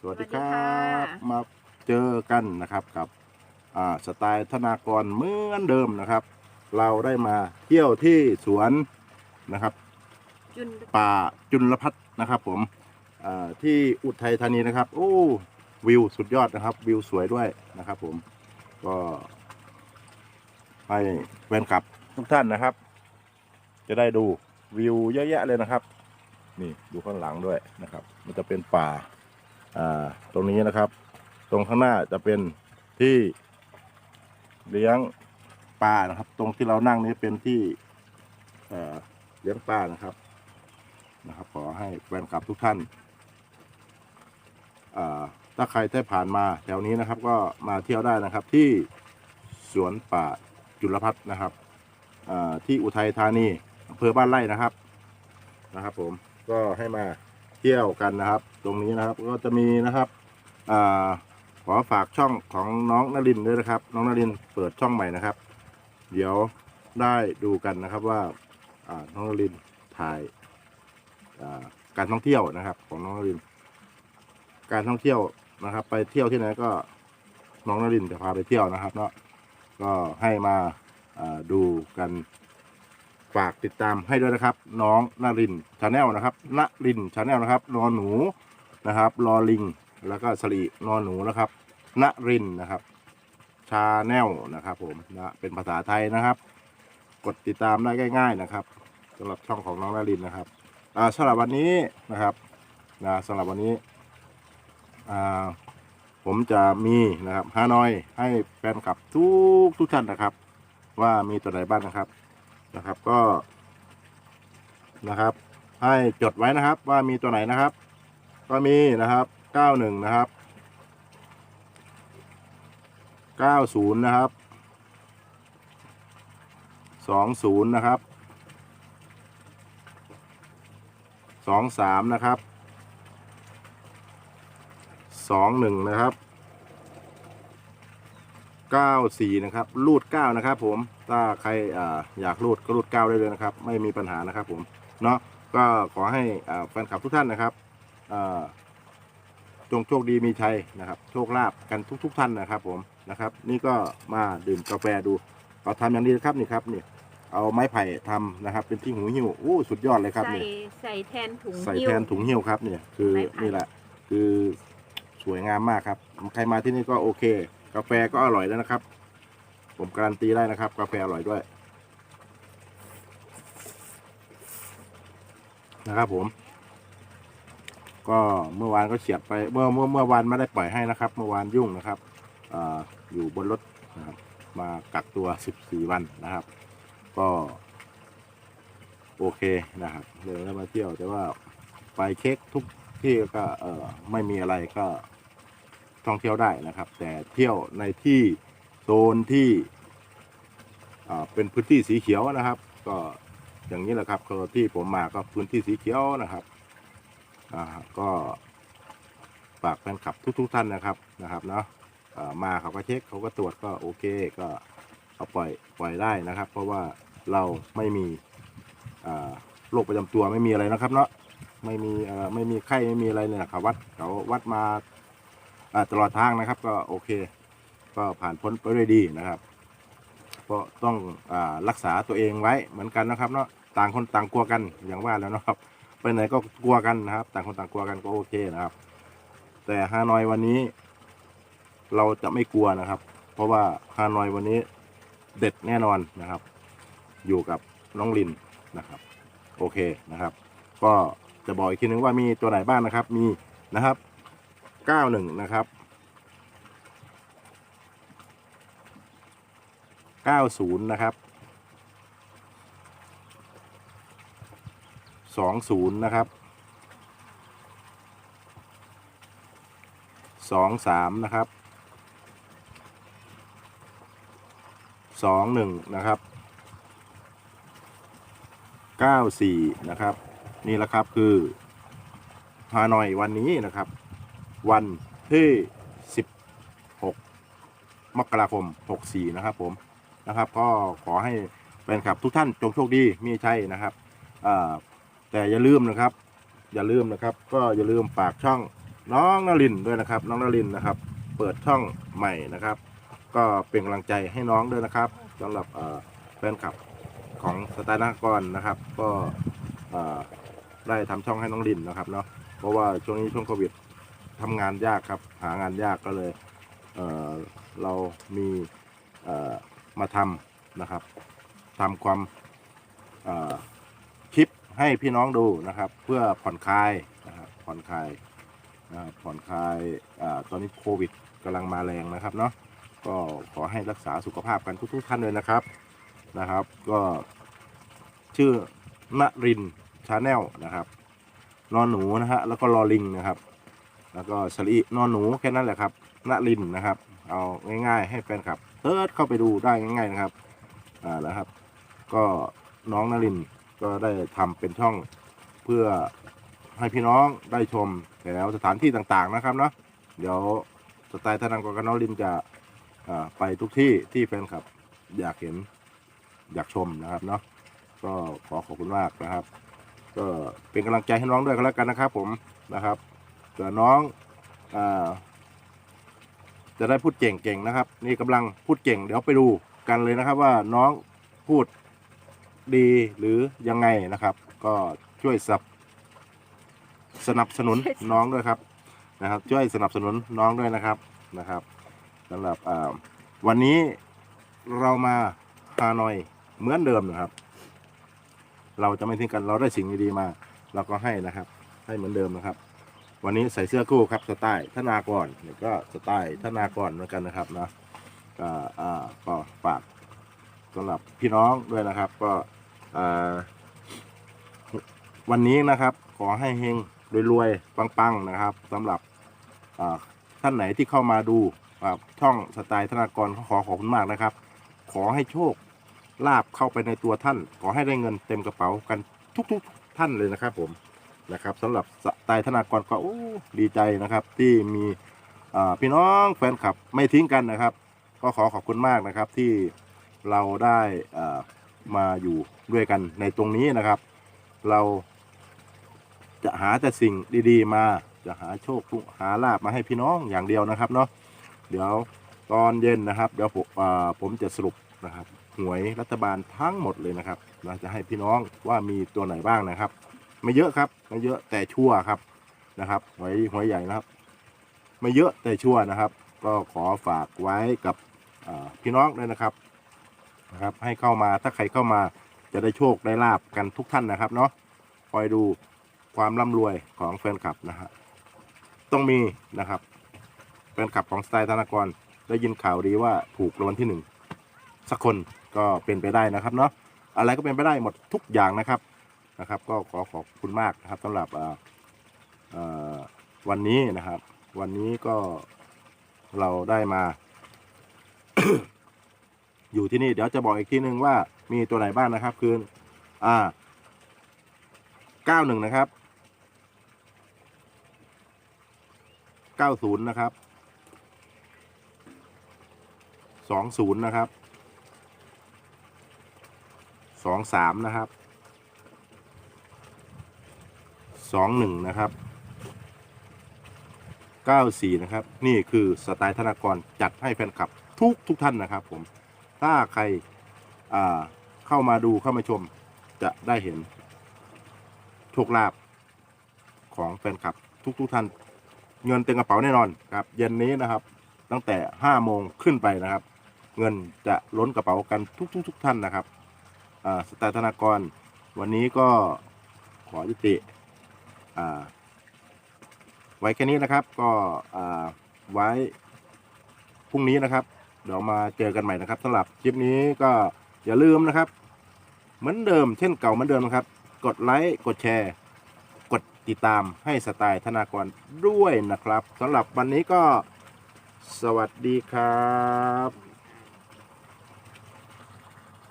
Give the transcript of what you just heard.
สวัสดีครัสวัสดีค่ะบมาเจอกันนะครับกับอ่าสไตล์ธนากรเหมือนเดิมนะครับ เราได้มาเที่ยวที่สวนนะครับ จุนป่าจุลพัฒน์นะครับผมอ่าที่อุทัยธานีนะครับ โอ้วิวสุดยอดนะครับ วิวสวยด้วยนะครับผมก็ให้แฟนคลับทุกท่านนะครับ จะได้ดูวิวเยอะแยะเลยนะครับ นี่ดูข้างหลังด้วยนะครับ มันจะเป็นป่าอ่า ตรงนี้นะครับ ตรงข้างหน้าจะเป็นที่เลี้ยงปลานะครับ ตรงที่เรานั่งนี้เป็นที่เลี้ยงปลานะครับนะครับ ขอให้แฟนคลับทุกท่านถ้าใครได้ผ่านมาแถวนี้นะครับ ก็มาเที่ยวได้นะครับ ที่สวนป่าจุลพัฒน์นะครับที่อุทัยธานีอำเภอบ้านไร่นะครับนะครับ ผมก็ให้มา เที่ยวกันนะครับ ตรงนี้นะครับก็จะมีนะครับอขอฝากช่องของน้องนรินด้วยนะครับ น้องนรินเปิดช่องใหม่นะครับ เดี๋ยวได้ดูกันนะครับว่าน้องนรินถ่ายการท่องเที่ยวนะครับ ของน้องนริน การท่องเที่ยวนะครับ ไปเที่ยวที่ไหนก็น้องนรินจะพาไปเที่ยวนะครับเนาะก็ให้มาดูกัน ฝากติดตามให้ด้วยนะครับ น้องนรินชาแนลนะครับนรินชาแนลนะครับนอหนูนะครับรอลิง แล้วก็สลีนอหนูนะครับนรินนะครับชาแนลนะครับ ผมนะเป็นภาษาไทยนะครับ กดติดตามได้ง่าย ๆนะครับสำหรับช่องของน้องนารินนะครับอ่าสำหรับวันนี้นะครับนะสำหรับวันนี้อ่าผมจะมีนะครับฮานอยให้แฟนคลับทุกทุกท่านนะครับ ว่ามีตัวไหนบ้างนะครับ นะครับก็ นะครับ ให้จดไว้นะครับ ว่ามีตัวไหนนะครับ ก็มีนะครับ91นะครับ90นะครับ20นะครับ23นะครับ21นะครับ 94 นะครับ รูด 9 นะครับผม ถ้าใครอ่าอยากรูดก็รูด 9 ได้เลยนะครับ ไม่มีปัญหานะครับผม เนาะ ก็ขอให้อ่าแฟนคลับทุกท่านนะครับอ่าจงโชคดีมีชัยนะครับ โชคลาภกันทุกๆท่านนะครับผม นะครับ นี่ก็มาดื่มกาแฟดูเขาทำอย่างนี้นะครับนี่ครับนี่ เอาไม้ไผ่ทำนะครับ เป็นที่หูหิ้วโอ้สุดยอดเลยครับใส่นี่ใส่แทนถุงใส่หิ้วแทนถุงหิ้วครับเนี่ย คือไม้ไผ่นี่แหละ คือสวยงามมากครับ ใครมาที่นี่ก็โอเค กาแฟก็อร่อยแล้วนะครับ ผมการันตีได้นะครับ กาแฟอร่อยด้วย นะครับผม ก็เมื่อวานก็เฉียดไปเมื่อเมื่อเมื่อวานไม่ได้ปล่อยให้นะครับ เมื่อวานยุ่งนะครับออยู่บนรถนะครับ มากักตัว 14 วันนะครับ ก็ โอเคนะครับเลยได้มาเที่ยวแต่ว่าไปเช็คทุกที่ก็เออไม่มีอะไรก็ ท่องเที่ยวได้นะครับ แต่เที่ยวในที่โซนที่เป็นพื้นที่สีเขียวนะครับ ก็อย่างนี้แหละครับที่ผมมาก็พื้นที่สีเขียวนะครับก็ฝากแฟนคลับทุก ๆ ท่านนะครับนะครับเนาะมาเขาก็เช็คเขาก็ตรวจก็โอเคก็เอาปล่อยปล่อยได้นะครับ เพราะว่าเราไม่มีโรคประจำตัวไม่มีอะไรนะครับ เนาะไม่มีไม่มีไข้ไม่มีอะไรเลยนะครับวัดเขาวัดมา ตลอดทางนะครับ ก็โอเค ก็ผ่านพ้นไปด้วยดีนะครับก็ต้องอรักษาตัวเองไว้เหมือนกันนะครับเนาะต่างคนต่างกลัวกันอย่างว่าแล้วนะครับ ไปไหนก็กลัวกันนะครับ ต่างคนต่างกลัวกันก็โอเคนะครับ แต่ฮานอยวันนี้ เราจะไม่กลัวนะครับ เพราะว่าฮานอยวันนี้เด็ดแน่นอนนะครับ อยู่กับน้องลินนะครับ โอเคนะครับ ก็จะบอกอีกทีนึงว่ามีตัวไหนบ้างนะครับ มีนะครับ 91 นะครับ 90 นะครับ 20 นะครับ 23 นะครับ 21 นะครับ94 นะครับ นี่แหละครับคือฮานอยวันนี้นะครับ วันที่ 16 มกราคม 64 นะครับผมนะครับ ก็ขอให้แฟนคลับทุกท่านจงโชคดีมีชัยนะครับแต่อย่าลืมนะครับ อย่าลืมนะครับ ก็อย่าลืมฝากช่องน้องนลินด้วยนะครับ น้องนลินนะครับ เปิดช่องใหม่นะครับ ก็เป็นกำลังใจให้น้องด้วยนะครับสำหรับแฟนคลับของสไตล์นากรนะครับ ก็ได้ทำช่องให้น้องลินนะครับเนาะเพราะว่าช่วงนี้ช่วงโควิด ทำงานยากครับ หางานยากก็เลยเเรามีมาทำนะครับทำความคลิปให้พี่น้องดูนะครับ เพื่อผ่อนคลายนะครับผ่อนคลายนะครับผ่อนคลายอตอนนี้โควิดกำลังมาแรงนะครับเนาะก็ขอให้รักษาสุขภาพกันทุกๆท่านเลยนะครับนะครับ ก็ชื่อนรินชาแนลนะครับนอนหนูนะฮะแล้วก็ลอลิงนะครับ แล้วก็สลีนอนหนูแค่นั้นแหละครับนรินนะครับ เอาง่าย ๆ ให้แฟนคลับเติร์ดเข้าไปดูได้ง่าย ๆนะครับอ่านะครับ ก็น้องนรินก็ได้ทำเป็นช่องเพื่อให้พี่น้องได้ชมแล้วสถานที่ต่างๆนะครับเนาะเดี๋ยวสไตล์ธนากรกับน้องลินจะไปทุกที่ที่แฟนคลับ อยากเห็นอยากชมนะครับเนาะก็ขอขอบคุณมากนะครับ ก็เป็นกำลังใจให้น้องด้วยก็แล้วกันนะครับ ผมนะครับ ผื่อน้องอาจะได้พูดเก่งๆนะครับ นี่กำลังพูดเก่ง เดี๋ยวไปดูกันเลยนะครับว่าน้องพูดดีหรือยังไงนะครับ ก็ช่วยสนับสนับสนุนน้องด้วยครับนะครับ ช่วยสนับสนุนน้องด้วยนะครับนะครับสำหรับอ่าวันนี้เรามาฮานอยเหมือนเดิมนะครับ เราจะไม่ทิ้งกันเราได้สิ่งดีๆมา เราก็ให้นะครับ ให้เหมือนเดิมนะครับ วันนี้ใส่เสื้อคู่ครับสไตล์ธนากรเนี่ยก็สไตล์ธนากรเหมือนกันนะครับนะก็อ่าก็ฝากสำหรับพี่น้องด้วยนะครับ ก็อ่าวันนี้นะครับขอให้เฮงรวยๆปังๆนะครับสำหรับอ่าท่านไหนที่เข้ามาดูช่องสไตล์ธนากรขอขอบคุณมากนะครับ ขอให้โชคลาบเข้าไปในตัวท่าน ขอให้ได้เงินเต็มกระเป๋ากันทุกๆท่านเลยนะครับผม นะครับสำหรับไตล์ธนากรก็โอ้ดีใจนะครับ ที่มีพี่น้องแฟนคลับไม่ทิ้งกันนะครับ ก็ขอขอบคุณมากนะครับที่เราได้มาอยู่ด้วยกันในตรงนี้นะครับ เราจะหาแต่สิ่งดีๆ มาจะหาโชคหาลาบมาให้พี่น้องอย่างเดียวนะครับเนาะเดี๋ยวตอนเย็นนะครับ เดี๋ยวผมผมจะสรุปนะครับหวยรัฐบาลทั้งหมดเลยนะครับเราจะให้พี่น้องว่ามีตัวไหนบ้างนะครับ ไม่เยอะครับ ไม่เยอะแต่ชั่วครับนะครับหวยหวยใหญ่นะครับ ไม่เยอะแต่ชั่วนะครับ ก็ขอฝากไว้กับพี่น้องด้วยนะครับนะครับ ให้เข้ามาถ้าใครเข้ามาจะได้โชคได้ลาบกันทุกท่านนะครับเนาะคอยดูความร่ำรวยของแฟนคลับนะฮะต้องมีนะครับแฟนคลับของสไตล์ธนากรได้ยินข่าวดีว่าถูกรางวัลที่หนึ่งสักคนก็เป็นไปได้นะครับเนาะอะไรก็เป็นไปได้หมดทุกอย่างนะครับ นะครับ ก็ขอขอบคุณมากนะครับสำหรับวันนี้นะครับ วันนี้ก็เราได้มา อยู่ที่นี่เดี๋ยวจะบอกอีกทีนึงว่ามีตัวไหนบ้างนะครับ คืออ่าเก้าหนึ่งนะครับเก้าศูนย์นะครับสองศูนย์นะครับสองสามนะครับ สองหนึ่งนะครับเก้าสี่นะครับ นี่คือสไตล์ธนากรจัดให้แฟนคลับทุกทุกท่านนะครับผม ถ้าใครอ่าเข้ามาดูเข้ามาชมจะได้เห็นโชคลาภของแฟนคลับทุกทุกท่าน เงินเต็มกระเป๋าแน่นอนครับ เย็นนี้นะครับ ตั้งแต่ห้าโมงขึ้นไปนะครับ เงินจะล้นกระเป๋ากันทุกทุกทุกท่านนะครับสไตล์ธนากรวันนี้ก็ขอยุติ ไว้แค่นี้นะครับ ก็ไว้พรุ่งนี้นะครับ เดี๋ยวมาเจอกันใหม่นะครับสำหรับคลิปนี้ก็อย่าลืมนะครับ เหมือนเดิมเช่นเก่าเหมือนเดิมนะครับ กดไลค์กดแชร์ กดติดตามให้สไตล์ธนากรด้วยนะครับสำหรับวันนี้ก็สวัสดีครับ